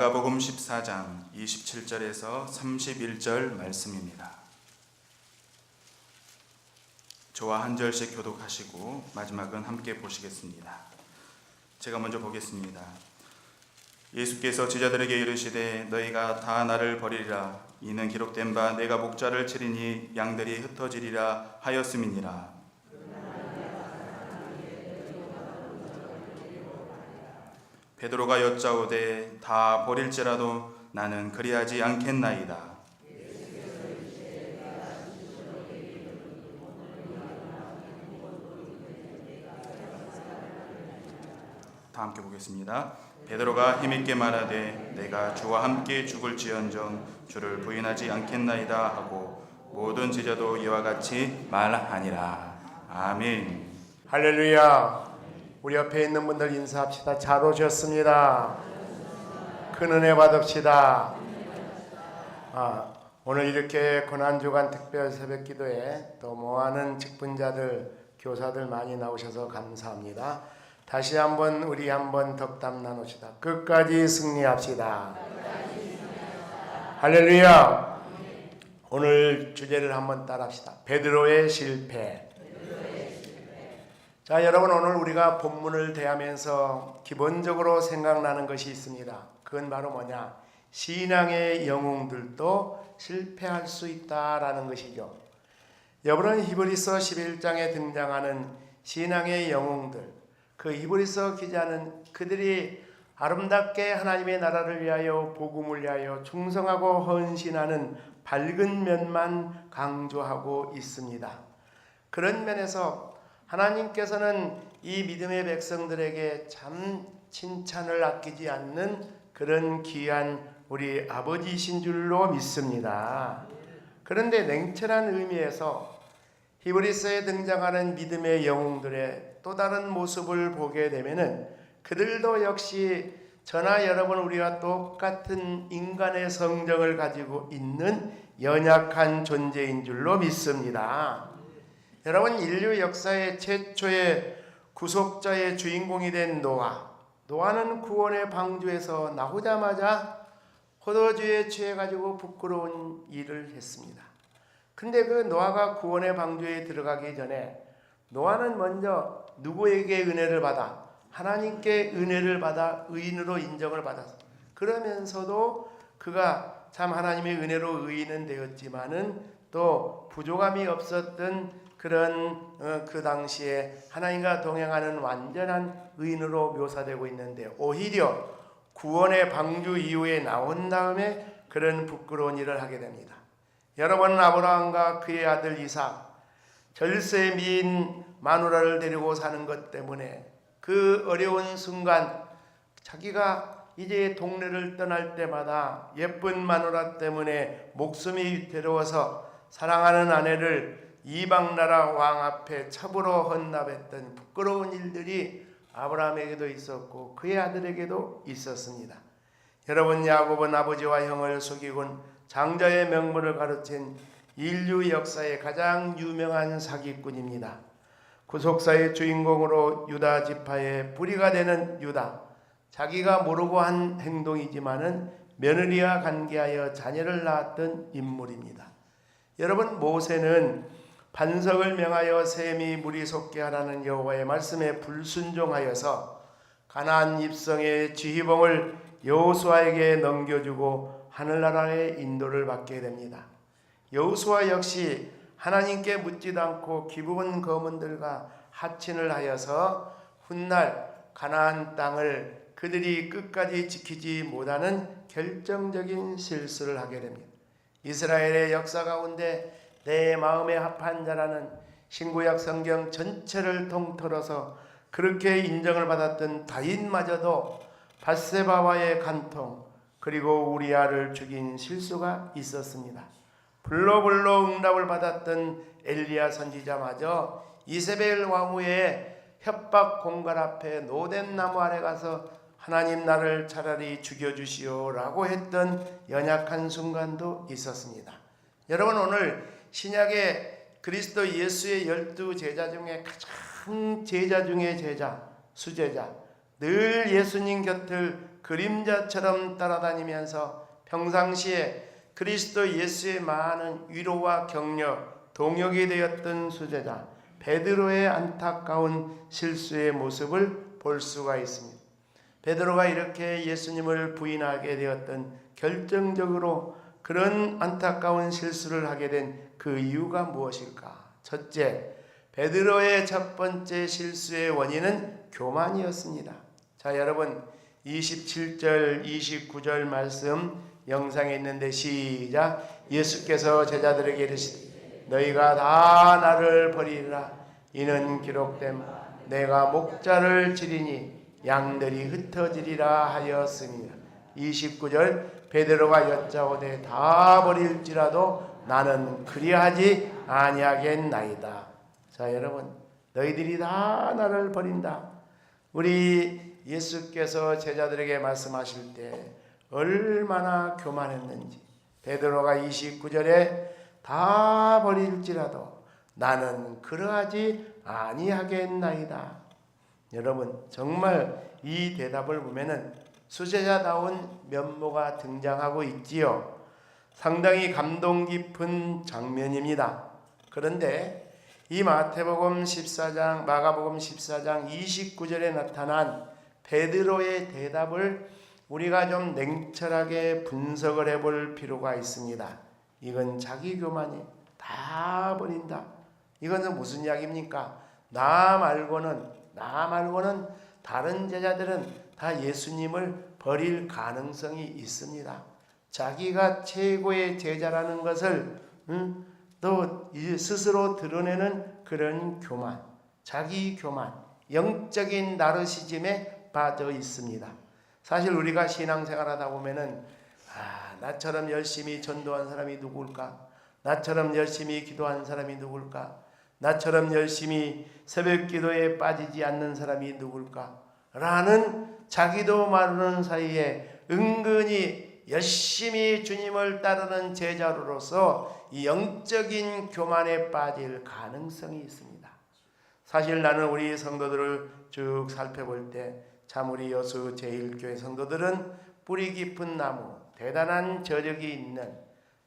마가복음 14장 27절에서 31절 말씀입니다. 저와 한 절씩 교독하시고 마지막은 함께 보시겠습니다. 제가 먼저 보겠습니다. 예수께서 제자들에게 이르시되 너희가 다 나를 버리리라 이는 기록된 바 내가 목자를 치리니 양들이 흩어지리라 하였음이니라 베드로가 여짜오되 다 버릴지라도 나는 그리하지 않겠나이다. 다 함께 보겠습니다. 베드로가 힘있게 말하되 내가 주와 함께 죽을지언정 주를 부인하지 않겠나이다 하고 모든 제자도 이와 같이 말하니라. 아멘. 할렐루야. 우리 옆에 있는 분들 인사합시다. 잘 오셨습니다. 큰 은혜 받읍시다. 아, 오늘 이렇게 고난주간 특별 새벽 기도에 또 모아는 직분자들, 교사들 많이 나오셔서 감사합니다. 다시 한번 우리 한번 덕담 나누시다. 끝까지 승리합시다. 할렐루야. 오늘 주제를 한번 따라합시다. 베드로의 실패. 자, 여러분 오늘 우리가 본문을 대하면서 기본적으로 생각나는 것이 있습니다. 그건 바로 뭐냐? 신앙의 영웅들도 실패할 수 있다라는 것이죠. 여러분은 히브리서 11장에 등장하는 신앙의 영웅들, 그 히브리서 기자는 그들이 아름답게 하나님의 나라를 위하여 복음을 위하여 충성하고 헌신하는 밝은 면만 강조하고 있습니다. 그런 면에서 하나님께서는 이 믿음의 백성들에게 참 칭찬을 아끼지 않는 그런 귀한 우리 아버지이신 줄로 믿습니다. 그런데 냉철한 의미에서 히브리서에 등장하는 믿음의 영웅들의 또 다른 모습을 보게 되면은 그들도 역시 저나 여러분 우리와 똑같은 인간의 성정을 가지고 있는 연약한 존재인 줄로 믿습니다. 여러분 인류 역사의 최초의 구속자의 주인공이 된 노아. 노아는 구원의 방주에서 나오자마자 포도주에 취해 가지고 부끄러운 일을 했습니다. 근데 그 노아가 구원의 방주에 들어가기 전에 노아는 먼저 누구에게 은혜를 받아 하나님께 은혜를 받아 의인으로 인정을 받았어. 그러면서도 그가 참 하나님의 은혜로 의인은 되었지만은 또 부족함이 없었던 그런 어, 그 당시에 하나님과 동행하는 완전한 의인으로 묘사되고 있는데 오히려 구원의 방주 이후에 나온 다음에 그런 부끄러운 일을 하게 됩니다. 여러분 아브라함과 그의 아들 이삭 절세 미인 마누라를 데리고 사는 것 때문에 그 어려운 순간 자기가 이제 동네를 떠날 때마다 예쁜 마누라 때문에 목숨이 위태로워서 사랑하는 아내를 이방 나라 왕 앞에 첩으로 헌납했던 부끄러운 일들이 아브라함에게도 있었고 그의 아들에게도 있었습니다. 여러분 야곱은 아버지와 형을 속이곤 장자의 명분을 가르친 인류 역사의 가장 유명한 사기꾼입니다. 구속사의 주인공으로 유다 지파의 뿌리가 되는 유다. 자기가 모르고 한 행동이지만은 며느리와 관계하여 자녀를 낳았던 인물입니다. 여러분 모세는 반석을 명하여 샘이 물이 솟게 하라는 여호와의 말씀에 불순종하여서 가나안 입성의 지휘봉을 여호수아에게 넘겨주고 하늘나라의 인도를 받게 됩니다. 여호수아 역시 하나님께 묻지도 않고 기부은 거문들과 하친을 하여서 훗날 가나안 땅을 그들이 끝까지 지키지 못하는 결정적인 실수를 하게 됩니다. 이스라엘의 역사 가운데 내 마음에 합한 자라는 신구약 성경 전체를 통틀어서 그렇게 인정을 받았던 다윗마저도 바세바와의 간통 그리고 우리아를 죽인 실수가 있었습니다. 불로불로 응답을 받았던 엘리야 선지자마저 이세벨 왕후의 협박 공갈 앞에 노된 나무 아래 가서 하나님 나를 차라리 죽여주시오라고 했던 연약한 순간도 있었습니다. 여러분 오늘 신약의 그리스도 예수의 열두 제자 중에 가장 제자 중에 제자 수제자 늘 예수님 곁을 그림자처럼 따라다니면서 평상시에 그리스도 예수의 많은 위로와 격려, 동역이 되었던 수제자 베드로의 안타까운 실수의 모습을 볼 수가 있습니다. 베드로가 이렇게 예수님을 부인하게 되었던 결정적으로 그런 안타까운 실수를 하게 된 그 이유가 무엇일까? 첫째, 베드로의 첫 번째 실수의 원인은 교만이었습니다. 자, 여러분 27절, 29절 말씀 영상에 있는데 시작. 예수께서 제자들에게 이르시되 너희가 다 나를 버리라. 이는 기록된 내가 목자를 지리니 양들이 흩어지리라 하였습니다. 29절 베드로가 여짜오되 다 버릴지라도 나는 그리하지 아니하겠나이다. 자 여러분 너희들이 다 나를 버린다. 우리 예수께서 제자들에게 말씀하실 때 얼마나 교만했는지 베드로가 29절에 다 버릴지라도 나는 그러하지 아니하겠나이다. 여러분 정말 이 대답을 보면은 수제자다운 면모가 등장하고 있지요. 상당히 감동 깊은 장면입니다. 그런데 이 마태복음 14장, 마가복음 14장 29절에 나타난 베드로의 대답을 우리가 좀 냉철하게 분석을 해볼 필요가 있습니다. 이건 자기 교만이 다 버린다. 이것은 무슨 이야기입니까? 나 말고는 나 말고는 다른 제자들은 다 예수님을 버릴 가능성이 있습니다. 자기가 최고의 제자라는 것을 음, 또 스스로 드러내는 그런 교만, 자기 교만, 영적인 나르시즘에 빠져 있습니다. 사실 우리가 신앙생활 하다 보면은 아, 나처럼 열심히 전도한 사람이 누굴까? 나처럼 열심히 기도한 사람이 누굴까? 나처럼 열심히 새벽 기도에 빠지지 않는 사람이 누굴까? 라는 자기도 모르는 사이에 은근히 열심히 주님을 따르는 제자로서 이 영적인 교만에 빠질 가능성이 있습니다. 사실 나는 우리 성도들을 쭉 살펴볼 때 참 우리 여수 제일교회 성도들은 뿌리 깊은 나무, 대단한 저력이 있는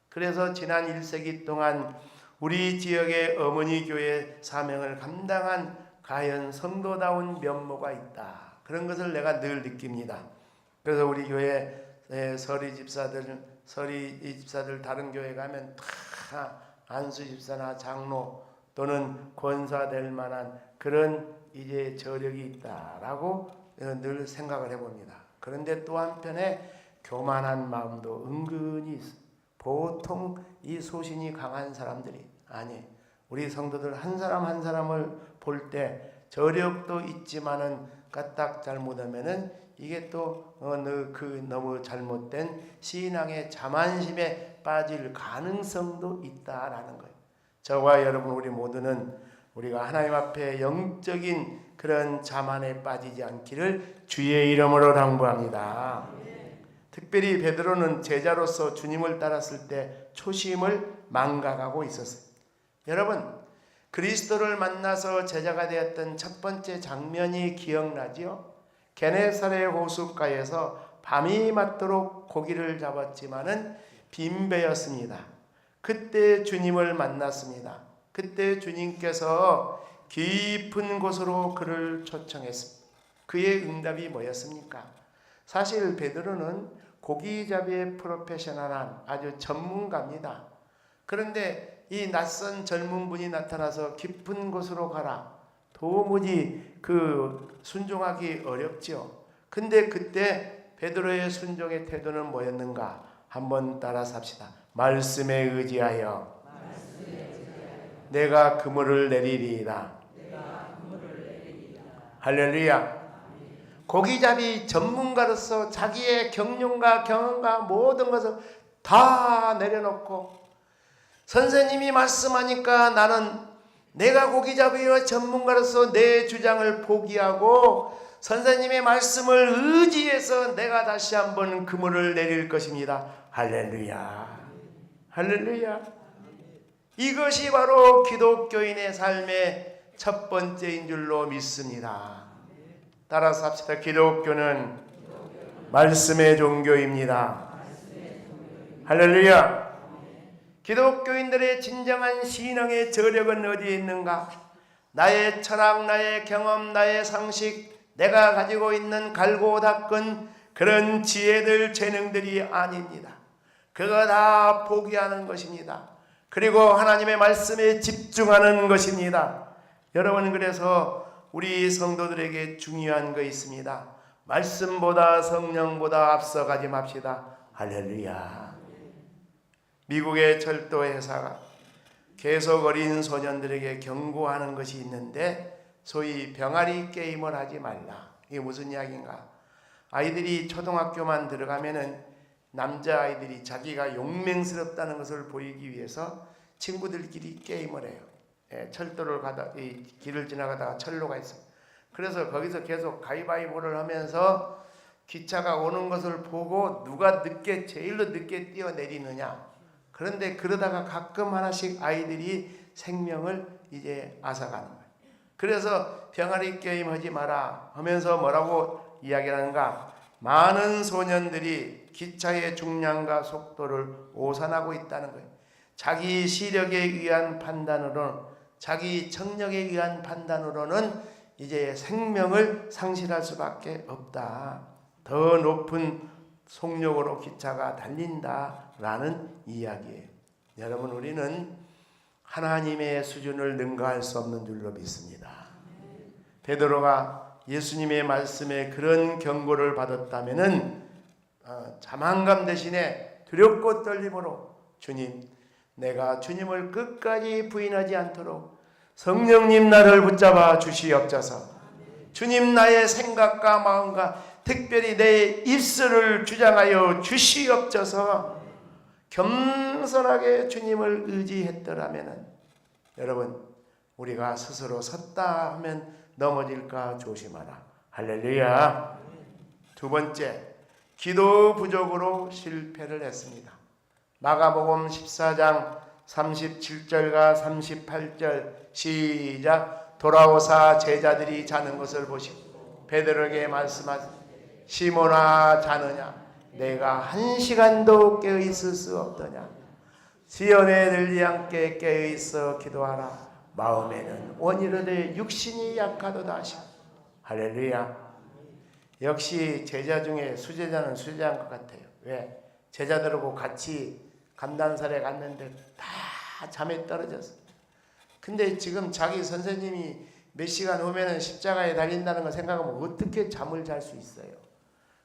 그래서 지난 1세기 동안 우리 지역의 어머니 교회 사명을 감당한 가연 성도다운 면모가 있다. 그런 것을 내가 늘 느낍니다. 그래서 우리 교회 서리 집사들, 서리 집사들 다른 교회 가면 다 안수 집사나 장로 또는 권사 될 만한 그런 이제 저력이 있다라고 늘 생각을 해봅니다. 그런데 또 한편에 교만한 마음도 은근히 있어. 보통 이 소신이 강한 사람들이 아니 우리 성도들 한 사람 한 사람을 볼 때 저력도 있지만은 까딱 잘못하면은 이게 또 그 너무 잘못된 신앙의 자만심에 빠질 가능성도 있다라는 거예요. 저와 여러분 우리 모두는 우리가 하나님 앞에 영적인 그런 자만에 빠지지 않기를 주의 이름으로 당부합니다. 특별히 베드로는 제자로서 주님을 따랐을 때 초심을 망각하고 있었어요. 여러분 그리스도를 만나서 제자가 되었던 첫 번째 장면이 기억나지요? 게네사렛 호숫가에서 밤이 맞도록 고기를 잡았지만은 빈 배였습니다. 그때 주님을 만났습니다. 그때 주님께서 깊은 곳으로 그를 초청했습니다. 그의 응답이 뭐였습니까? 사실 베드로는 고기잡이의 프로페셔널한 아주 전문가입니다. 그런데 이 낯선 젊은 분이 나타나서 깊은 곳으로 가라. 도무지 그 순종하기 어렵죠. 근데 그때 베드로의 순종의 태도는 뭐였는가? 한번 따라 삽시다. 말씀에 의지하여 내가 그물을 내리리이다. 할렐루야. 고기잡이 전문가로서 자기의 경륜과 경험과 모든 것을 다 내려놓고 선생님이 말씀하니까 나는 내가 고기잡이와 전문가로서 내 주장을 포기하고 선생님의 말씀을 의지해서 내가 다시 한번 그물을 내릴 것입니다. 할렐루야. 할렐루야. 이것이 바로 기독교인의 삶의 첫 번째인 줄로 믿습니다. 따라서 합시다. 기독교는 말씀의 종교입니다. 할렐루야. 기독교인들의 진정한 신앙의 저력은 어디에 있는가? 나의 철학, 나의 경험, 나의 상식, 내가 가지고 있는 갈고 닦은 그런 지혜들, 재능들이 아닙니다. 그거 다 포기하는 것입니다. 그리고 하나님의 말씀에 집중하는 것입니다. 여러분 그래서 우리 성도들에게 중요한 거 있습니다. 말씀보다 성령보다 앞서가지 맙시다. 할렐루야. 미국의 철도 회사가 계속 어린 소년들에게 경고하는 것이 있는데 소위 병아리 게임을 하지 말라. 이게 무슨 이야기인가? 아이들이 초등학교만 들어가면은 남자 아이들이 자기가 용맹스럽다는 것을 보이기 위해서 친구들끼리 게임을 해요. 예, 철도를 가다 이 길을 지나가다가 철로가 있어. 그래서 거기서 계속 가위바위보를 하면서 기차가 오는 것을 보고 누가 늦게 제일로 늦게 뛰어내리느냐. 그런데 그러다가 가끔 하나씩 아이들이 생명을 이제 앗아가는 거예요. 그래서 병아리 게임 하지 마라 하면서 뭐라고 이야기하는가? 많은 소년들이 기차의 중량과 속도를 오산하고 있다는 거예요. 자기 시력에 의한 판단으로는 자기 청력에 의한 판단으로는 이제 생명을 상실할 수밖에 없다. 더 높은 속력으로 기차가 달린다 라는 이야기예요. 여러분 우리는 하나님의 수준을 능가할 수 없는 줄로 믿습니다. 베드로가 예수님의 말씀에 그런 경고를 받았다면은 어, 자만감 대신에 두렵고 떨림으로 주님 내가 주님을 끝까지 부인하지 않도록 성령님 나를 붙잡아 주시옵소서. 주님 나의 생각과 마음과 특별히 내 입술을 주장하여 주시옵소서. 겸손하게 주님을 의지했더라면은 여러분 우리가 스스로 섰다 하면 넘어질까 조심하라. 할렐루야. 두 번째 기도 부족으로 실패를 했습니다. 마가복음 14장 37절과 38절 시작 돌아오사 제자들이 자는 것을 보시고 베드로에게 말씀하시 시몬아 자느냐 내가 한 시간도 깨어 있을 수 없더냐? 시온에 들리 함께 깨어 있어 기도하라. 마음에는 원이르되 육신이 약하도다 하시 할렐루야. 역시 제자 중에 수제자는 수제자인 것 같아요. 왜? 제자들하고 같이 감단살에 갔는데 다 잠에 떨어졌어. 근데 지금 자기 선생님이 몇 시간 후면은 십자가에 달린다는 걸 생각하면 어떻게 잠을 잘 수 있어요?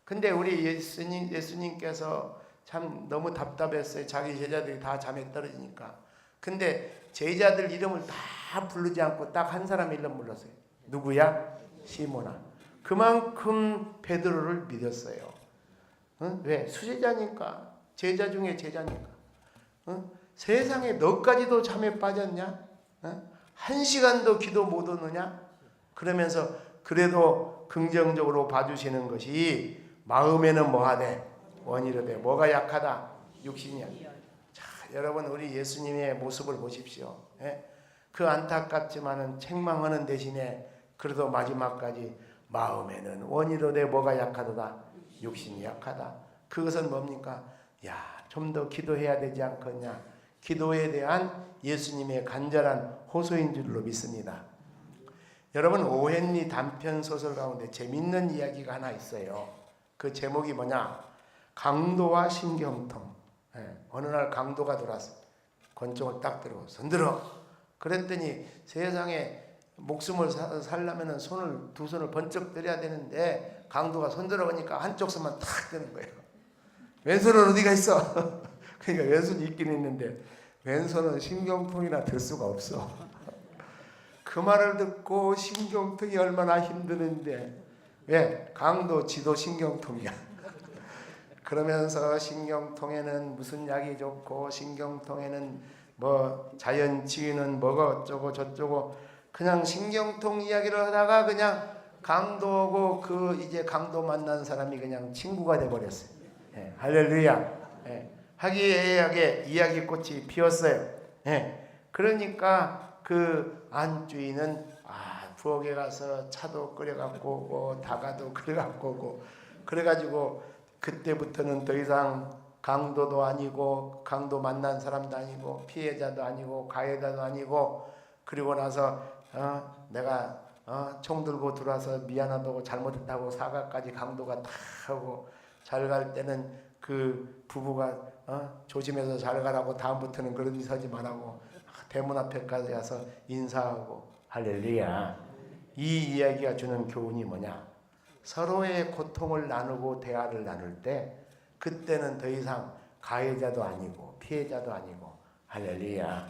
근데 우리 예수님 예수님께서 참 너무 답답했어요. 자기 제자들이 다 잠에 떨어지니까. 근데 제자들 이름을 다 부르지 않고 딱 한 사람 이름 불렀어요. 누구야? 시모나. 그만큼 베드로를 믿었어요. 응? 왜? 수제자니까. 제자 중에 제자니까. 응? 세상에 너까지도 잠에 빠졌냐? 응? 한 시간도 기도 못 오느냐? 그러면서 그래도 긍정적으로 봐주시는 것이 마음에는 뭐하대? 원이로되 뭐가 약하다? 육신이야. 자, 여러분 우리 예수님의 모습을 보십시오. 예? 그 안타깝지만은 책망하는 대신에 그래도 마지막까지 마음에는 원이로되 뭐가 약하도다? 육신이 약하다. 그것은 뭡니까? 야, 좀 더 기도해야 되지 않겠냐? 기도에 대한 예수님의 간절한 호소인 줄로 믿습니다. 여러분 오헨리 단편 소설 가운데 재밌는 이야기가 하나 있어요. 그 제목이 뭐냐? 강도와 신경통. 예, 어느 날 강도가 들어왔어. 권총을 딱 들고 손들어. 그랬더니 세상에 목숨을 사- 살려면은 손을 두 손을 번쩍 들여야 되는데 강도가 손들어 보니까 한쪽 손만 탁 드는 거예요. 왼손은 어디가 있어? 그러니까 왼손이 있긴 있는데 왼손은 신경통이나 들 수가 없어. 그 말을 듣고 신경통이 얼마나 힘드는데 왜 강도 지도 신경통이야. 그러면서 신경통에는 무슨 약이 좋고 신경통에는 뭐 자연 치유는 뭐가 어쩌고 저쩌고 그냥 신경통 이야기를 하다가 그냥 강도고 그 이제 강도 만난 사람이 그냥 친구가 돼 버렸어요. 예, 할렐루야. 예, 하기애애하게 이야기꽃이 피었어요. 예, 그러니까 그 안주인은 아 부엌에 가서 차도 끓여갖고 오고 다가도 끓여갖고 오고. 그래가지고 그때부터는 더 이상 강도도 아니고 강도 만난 사람도 아니고 피해자도 아니고 가해자도 아니고. 그리고 나서 어, 내가 어, 총 들고 들어와서 미안하다고 잘못했다고 사과까지 강도가 다 하고 잘 갈 때는 그 부부가 어, 조심해서 잘 가라고 다음부터는 그런 짓 하지 말라고 대문 앞에까지 가서 인사하고. 할렐루야 이 이야기가 주는 교훈이 뭐냐? 서로의 고통을 나누고 대화를 나눌 때 그때는 더 이상 가해자도 아니고 피해자도 아니고 할렐루야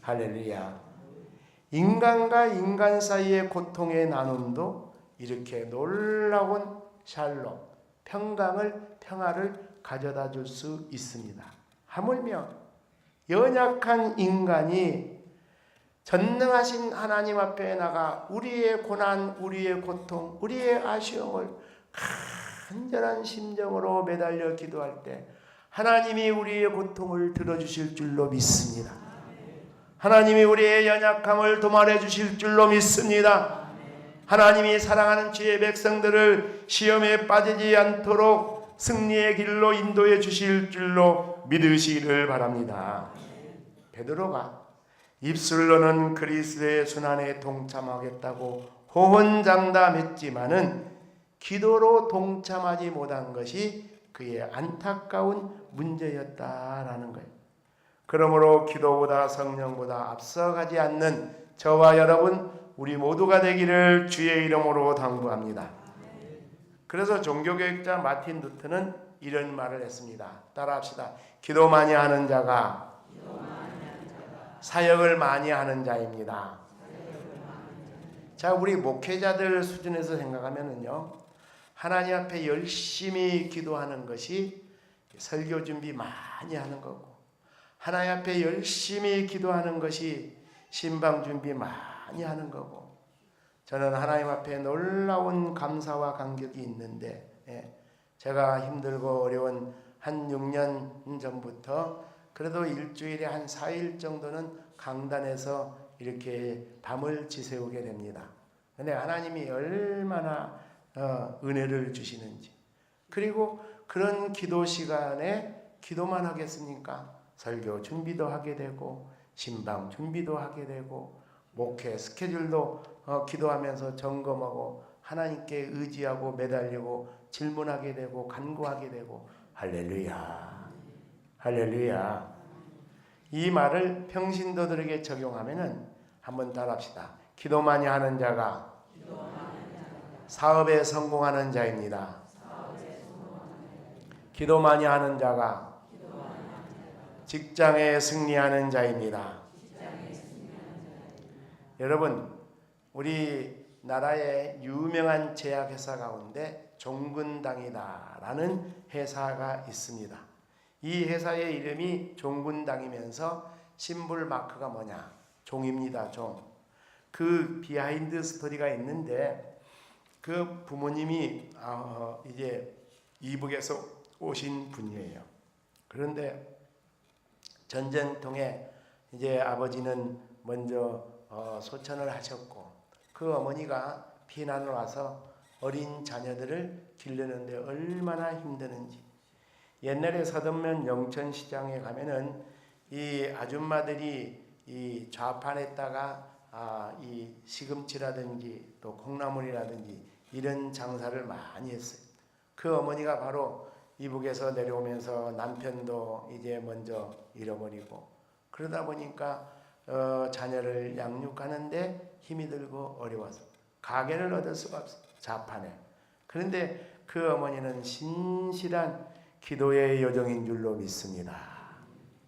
할렐루야. 인간과 인간 사이의 고통의 나눔도 이렇게 놀라운 샬롬 평강을 평화를 가져다 줄 수 있습니다. 하물며 연약한 인간이 전능하신 하나님 앞에 나가 우리의 고난, 우리의 고통, 우리의 아쉬움을 간절한 심정으로 매달려 기도할 때 하나님이 우리의 고통을 들어주실 줄로 믿습니다. 하나님이 우리의 연약함을 도말해 주실 줄로 믿습니다. 하나님이 사랑하는 주의 백성들을 시험에 빠지지 않도록 승리의 길로 인도해 주실 줄로 믿으시기를 바랍니다. 베드로가 입술로는 그리스도의 순환에 동참하겠다고 호언장담했지만은 기도로 동참하지 못한 것이 그의 안타까운 문제였다라는 거예요. 그러므로 기도보다 성령보다 앞서가지 않는 저와 여러분 우리 모두가 되기를 주의 이름으로 당부합니다. 그래서 종교교육자 마틴 루트는 이런 말을 했습니다. 따라합시다. 기도 많이 하는 자가 사역을 많이 하는 자입니다. 자, 우리 목회자들 수준에서 생각하면은요. 하나님 앞에 열심히 기도하는 것이 설교 준비 많이 하는 거고 하나님 앞에 열심히 기도하는 것이 신방 준비 많이 하는 거고 저는 하나님 앞에 놀라운 감사와 감격이 있는데 예, 제가 힘들고 어려운 한 6년 전부터 그래도 일주일에 한 4일 정도는 강단에서 이렇게 밤을 지새우게 됩니다. 근데 하나님이 얼마나 어, 은혜를 주시는지 그리고 그런 기도 시간에 기도만 하겠습니까? 설교 준비도 하게 되고 신방 준비도 하게 되고 목회 스케줄도 어, 기도하면서 점검하고 하나님께 의지하고 매달리고 질문하게 되고 간구하게 되고 할렐루야 할렐루야 이 말을 평신도들에게 적용하면은 한번 따라합시다. 기도 많이 하는 자가 사업에 성공하는 자입니다. 기도 많이 하는 자가 직장에 승리하는 자입니다. 여러분, 우리 나라의 유명한 제약회사 가운데 종근당이다라는 회사가 있습니다. 이 회사의 이름이 종군당이면서 심볼 마크가 뭐냐? 종입니다, 종. 그 비하인드 스토리가 있는데 그 부모님이 어, 이제 이북에서 오신 분이에요. 그런데 전쟁통에 이제 아버지는 먼저 어, 소천을 하셨고 그 어머니가 피난을 와서 어린 자녀들을 기르는데 얼마나 힘드는지 옛날에 서든면 영천시장에 가면은 이 아줌마들이 이 좌판에다가 아, 이 시금치라든지 또 콩나물이라든지 이런 장사를 많이 했어요. 그 어머니가 바로 이북에서 내려오면서 남편도 이제 먼저 잃어버리고 그러다 보니까 어, 자녀를 양육하는데 힘이 들고 어려워서 가게를 얻을 수가 없어 자판에. 그런데 그 어머니는 신실한 기도의 여정인 줄로 믿습니다.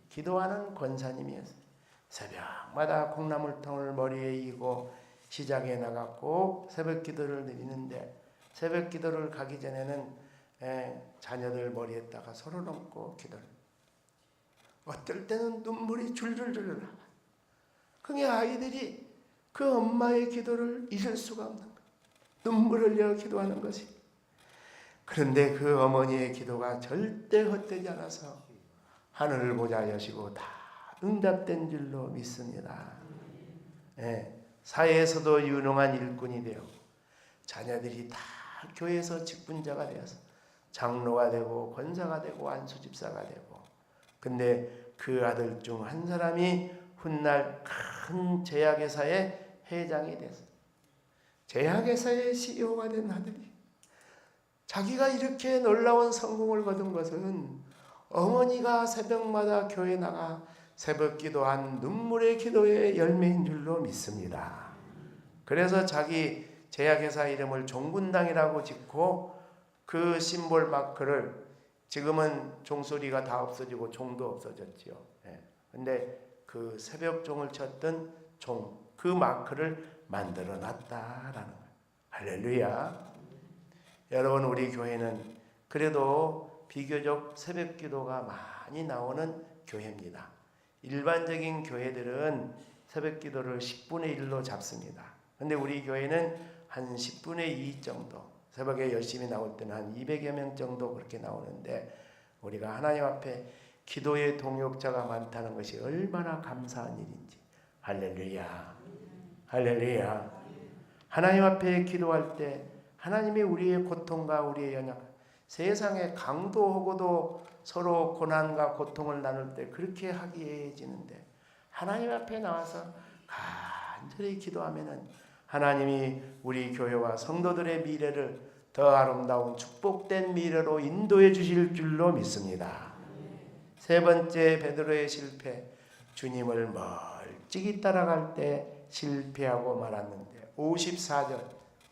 기도하는 권사님이었어요. 새벽마다 콩나물통을 머리에 이고 시장에 나갔고 새벽 기도를 드리는데 새벽 기도를 가기 전에는 에, 자녀들 머리에다가 서로 얹고 기도를. 어떨 때는 눈물이 줄줄줄 나와. 그게 아이들이 그 엄마의 기도를 잊을 수가 없는 거예요. 눈물 흘려 기도하는 것이. 그런데 그 어머니의 기도가 절대 헛되지 않아서 하늘을 보자 여시고 다 응답된 줄로 믿습니다. 예, 사회에서도 유능한 일꾼이 되어 자녀들이 다 교회에서 직분자가 되어서 장로가 되고 권사가 되고 안수집사가 되고 근데 그 아들 중 한 사람이 훗날 큰 제약회사의 회장이 됐어. 제약회사의 CEO가 된 아들이 자기가 이렇게 놀라운 성공을 거둔 것은 어머니가 새벽마다 교회 나가 새벽 기도한 눈물의 기도의 열매인 줄로 믿습니다. 그래서 자기 제약회사 이름을 종군당이라고 짓고 그 심볼 마크를 지금은 종소리가 다 없어지고 종도 없어졌지요. 예. 근데 그 새벽 종을 쳤던 종, 그 마크를 만들어 놨다라는 거예요. 할렐루야. 여러분 우리 교회는 그래도 비교적 새벽 기도가 많이 나오는 교회입니다. 일반적인 교회들은 새벽 기도를 10분의 1로 잡습니다. 근데 우리 교회는 한 10분의 2 정도 새벽에 열심히 나올 때는 한 200여 명 정도 그렇게 나오는데 우리가 하나님 앞에 기도의 동역자가 많다는 것이 얼마나 감사한 일인지 할렐루야 할렐루야 하나님 앞에 기도할 때 하나님이 우리의 고 통과 우리의 연약 세상에 강도하고도 서로 고난과 고통을 나눌 때 그렇게 하기해지는데 하나님 앞에 나와서 간절히 기도하면은 하나님이 우리 교회와 성도들의 미래를 더 아름다운 축복된 미래로 인도해 주실 줄로 믿습니다. 세 번째 베드로의 실패 주님을 멀찍이 따라갈 때 실패하고 말았는데 54절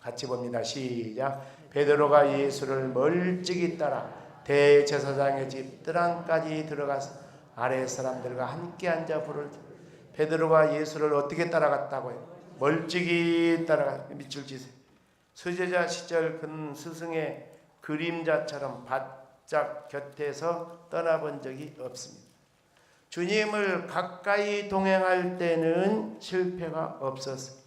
같이 봅니다. 시작. 베드로가 예수를 멀찍이 따라 대제사장의 집 뜰안까지 들어가서 아래 사람들과 함께 앉아 부를 때 베드로가 예수를 어떻게 따라갔다고요? 멀찍이 따라가 밑줄 지세요. 수제자 시절 근 스승의 그림자처럼 바짝 곁에서 떠나본 적이 없습니다. 주님을 가까이 동행할 때는 실패가 없었어요.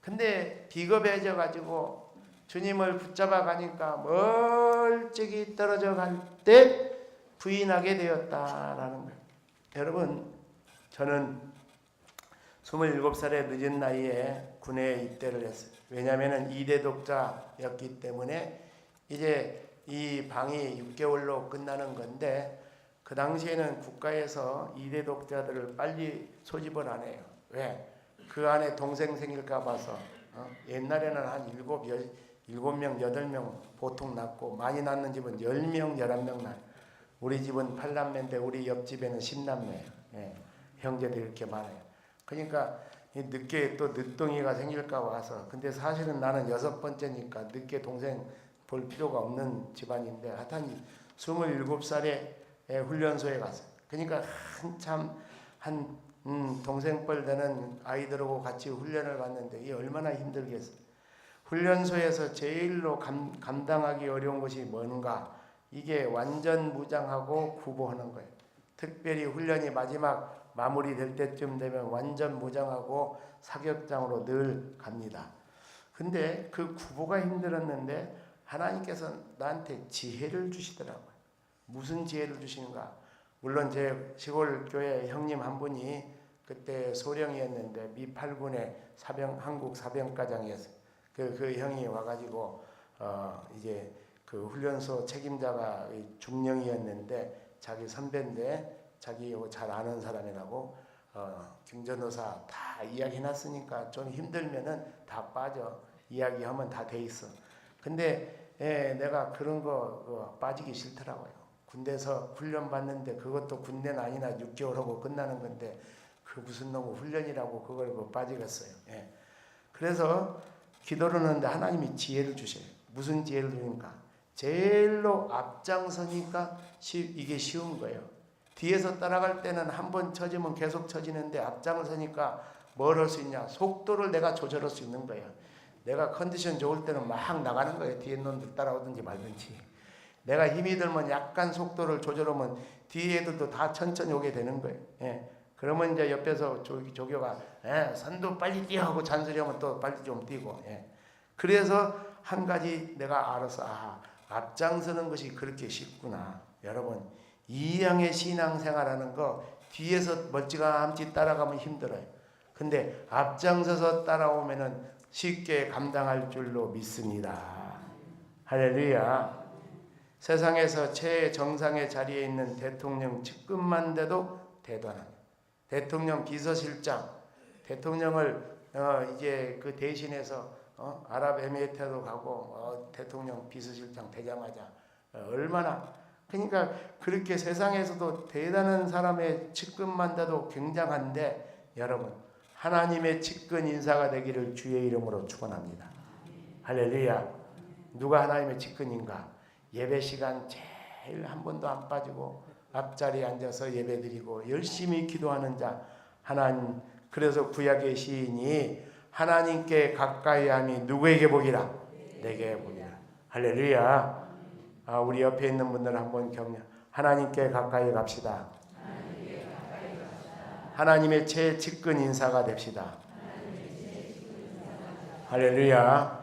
근데 비겁해져 가지고 주님을 붙잡아 가니까 멀찍이 떨어져 갈 때 부인하게 되었다라는 거예요. 여러분, 저는 27살의 늦은 나이에 군에 입대를 했어요. 왜냐하면 이대 독자였기 때문에 이제 이 방이 6개월로 끝나는 건데 그 당시에는 국가에서 이대 독자들을 빨리 소집을 안 해요. 왜? 그 안에 동생 생길까 봐서 어? 옛날에는 한 일곱 열 일곱 명 여덟 명 보통 낳고 많이 낳는 집은 열명 열한 명 낳아요. 우리 집은 팔남매인데 우리 옆집에는 십남매예요. 예. 형제들이 이렇게 많아요. 그러니까 이 늦게 또 늦둥이가 생길까 와서 근데 사실은 나는 여섯 번째니까 늦게 동생 볼 필요가 없는 집안인데 하여튼 27살에 훈련소에 갔어요. 그러니까 한참 한 음, 동생 뻘 되는 아이들하고 같이 훈련을 갔는데 이게 얼마나 힘들겠어요. 훈련소에서 제일로 감, 감당하기 어려운 것이 뭔가 이게 완전 무장하고 구보하는 거예요. 특별히 훈련이 마지막 마무리될 때쯤 되면 완전 무장하고 사격장으로 늘 갑니다. 근데 그 구보가 힘들었는데 하나님께서 나한테 지혜를 주시더라고요. 무슨 지혜를 주시는가? 물론 제 시골 교회 형님 한 분이 그때 소령이었는데 미 8군의 사병 한국 사병과장이었어요. 그, 그 형이 와가지고 어 이제 그 훈련소 책임자가 중령이었는데 자기 선배인데 자기 잘 아는 사람이라고 어 김전호사 다 이야기해놨으니까 좀 힘들면은 다 빠져 이야기하면 다 돼 있어. 근데 예, 내가 그런 거 어, 빠지기 싫더라고요. 군대에서 훈련 받는데 그것도 군대는 아니나 6개월 하고 끝나는 건데 그 무슨 놈의 훈련이라고 그걸 뭐 빠지겠어요. 예. 그래서 기도를 하는데 하나님이 지혜를 주셔요. 무슨 지혜를 주니까 제일로 앞장서니까 쉬, 이게 쉬운 거예요. 뒤에서 따라갈 때는 한 번 쳐지면 계속 쳐지는데 앞장을 서니까 뭘 할 수 있냐? 속도를 내가 조절할 수 있는 거예요. 내가 컨디션 좋을 때는 막 나가는 거예요. 뒤에 놈들 따라오든지 말든지. 내가 힘이 들면 약간 속도를 조절하면 뒤에 애들도 다 천천히 오게 되는 거예요. 예. 그러면 이제 옆에서 조, 조교가 예, 선도 빨리 뛰어 하고 잔소리하면 또 빨리 좀 뛰고. 예. 그래서 한 가지 내가 알아서 아, 앞장서는 것이 그렇게 쉽구나. 여러분 이양의 신앙생활하는 거 뒤에서 멀찌감치 따라가면 힘들어요. 근데 앞장서서 따라오면은 쉽게 감당할 줄로 믿습니다. 할렐루야. 세상에서 최정상의 자리에 있는 대통령 측근만 돼도 대단한 대통령 비서실장 대통령을 어, 이제 그 대신해서 어, 아랍에미리트도 가고 어, 대통령 비서실장 되자마자 어, 얼마나 그러니까 그렇게 세상에서도 대단한 사람의 측근만 돼도 굉장한데 여러분 하나님의 측근 인사가 되기를 주의 이름으로 축원합니다. 할렐루야. 누가 하나님의 측근인가? 예배 시간 제일 한 번도 안 빠지고 앞자리에 앉아서 예배드리고 열심히 기도하는 자 하나님 그래서 구약의 시인이 하나님께 가까이함이 누구에게 복이라? 내게 복이라. 할렐루야. 아, 우리 옆에 있는 분들 한번 격려. 하나님께 가까이 갑시다. 하나님의 최측근 인사가 됩시다. 할렐루야